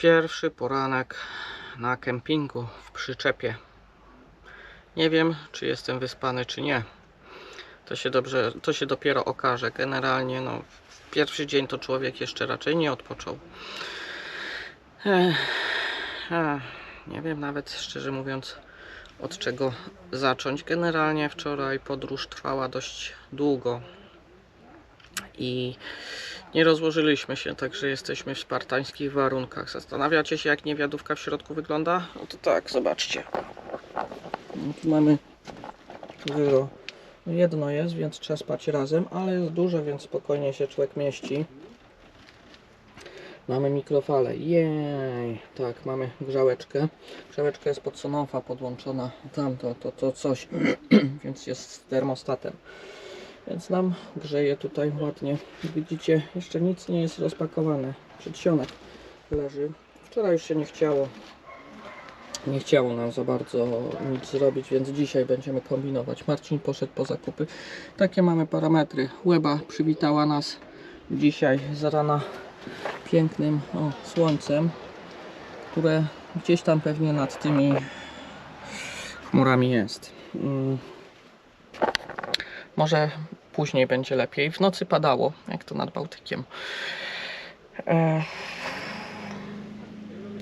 Pierwszy poranek na kempingu w przyczepie. Nie wiem, czy jestem wyspany, czy nie. To się dobrze, to się dopiero okaże. Generalnie, no, pierwszy dzień to człowiek jeszcze raczej nie odpoczął. Ech, ech, nie wiem nawet, szczerze mówiąc, od czego zacząć. Generalnie wczoraj podróż trwała dość długo i nie rozłożyliśmy się, także jesteśmy w spartańskich warunkach. Zastanawiacie się, jak niewiadówka w środku wygląda? No to tak, zobaczcie. No tu mamy wyro. No Jedno jest, więc trzeba spać razem, ale jest duże, więc spokojnie się człowiek mieści. Mamy mikrofalę. Jej, tak, mamy grzałeczkę. Grzałeczka jest pod sonofa podłączona. Tam to, to, to coś, więc jest z termostatem. Więc nam grzeje tutaj ładnie. Widzicie, jeszcze nic nie jest rozpakowane. Przedsionek leży. Wczoraj już się nie chciało. Nie chciało nam za bardzo nic zrobić, więc dzisiaj będziemy kombinować. Marcin poszedł po zakupy. Takie mamy parametry. Łeba przywitała nas dzisiaj z rana pięknym o, słońcem, które gdzieś tam pewnie nad tymi chmurami jest. Może później będzie lepiej. W nocy padało, jak to nad Bałtykiem. E...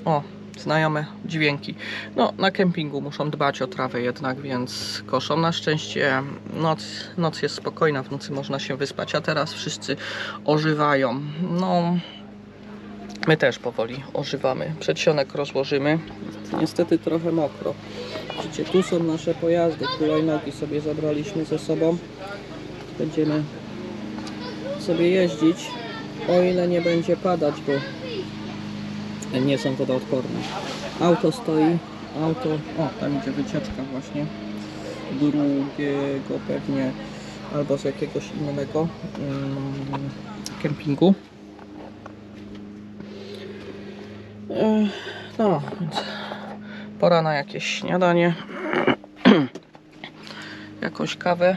O, znajome dźwięki. No, na kempingu muszą dbać o trawę jednak, więc koszą. Na szczęście noc, noc jest spokojna, w nocy można się wyspać, a teraz wszyscy ożywają. No, my też powoli ożywamy. Przedsionek rozłożymy. Niestety trochę mokro. Widzicie, tu są nasze pojazdy. Hulajnogi sobie zabraliśmy ze sobą. Będziemy sobie jeździć, o ile nie będzie padać, bo nie są wodoodporne. Auto stoi, auto, o tam idzie wycieczka właśnie, drugiego pewnie, albo z jakiegoś innego mm, kempingu. Ech, No, więc pora na jakieś śniadanie, jakąś kawę.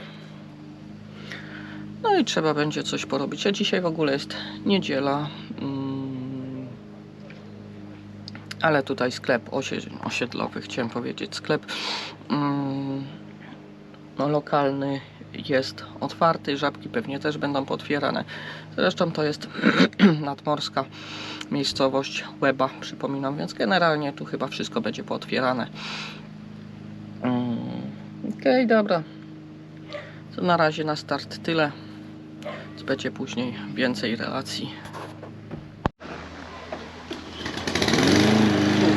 No i trzeba będzie coś porobić. A dzisiaj w ogóle jest niedziela. mm, Ale tutaj sklep osie- osiedlowy, chciałem powiedzieć, sklep mm, no, lokalny jest otwarty, żabki pewnie też będą potwierane. Zresztą to jest nadmorska miejscowość Łeba, przypominam, więc generalnie tu chyba wszystko będzie pootwierane. Mm, Okej, dobra. To na razie na start tyle. Będzie później więcej relacji.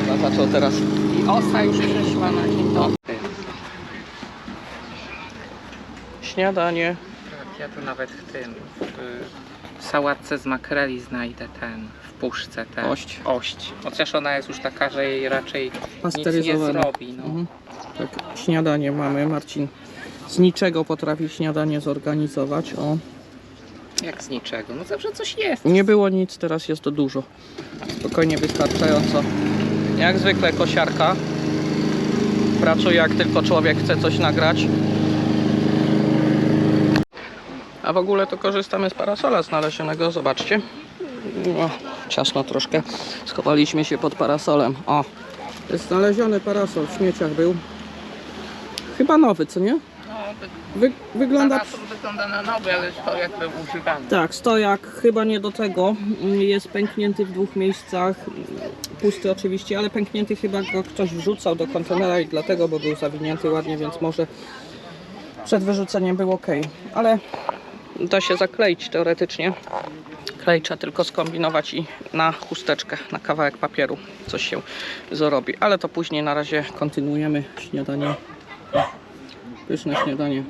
Kurwa, teraz. I osa już przeszła na dzień. Śniadanie. Tak, ja tu nawet w tym, w sałatce z makreli znajdę ten, w puszce ten. Ość. Ość. Chociaż ona jest już taka, że jej raczej nic nie zrobi. No. Mhm. Tak, śniadanie mamy. Marcin z niczego potrafi śniadanie zorganizować. O, Jak z niczego. No zawsze coś jest. nie było nic, teraz jest to dużo. Spokojnie, wystarczająco. Jak zwykle kosiarka. Pracuje jak tylko człowiek chce coś nagrać. A w ogóle to korzystamy z parasola znalezionego, zobaczcie. No, ciasno troszkę. Schowaliśmy się pod parasolem. O, jest znaleziony parasol w śmieciach był. Chyba nowy, co nie? No, Wy, wygląda parasol wygląda na nowy, ale to jakby używany. Tak, stojak chyba nie do tego. Jest pęknięty w dwóch miejscach. Pusty oczywiście, ale pęknięty chyba go ktoś wrzucał do kontenera i dlatego, bo był zawinięty ładnie, więc może przed wyrzuceniem był ok. Ale da się zakleić teoretycznie. Klej trzeba tylko skombinować i na chusteczkę, na kawałek papieru coś się zrobi. Ale to później na razie kontynuujemy śniadanie. Pyszne śniadanie.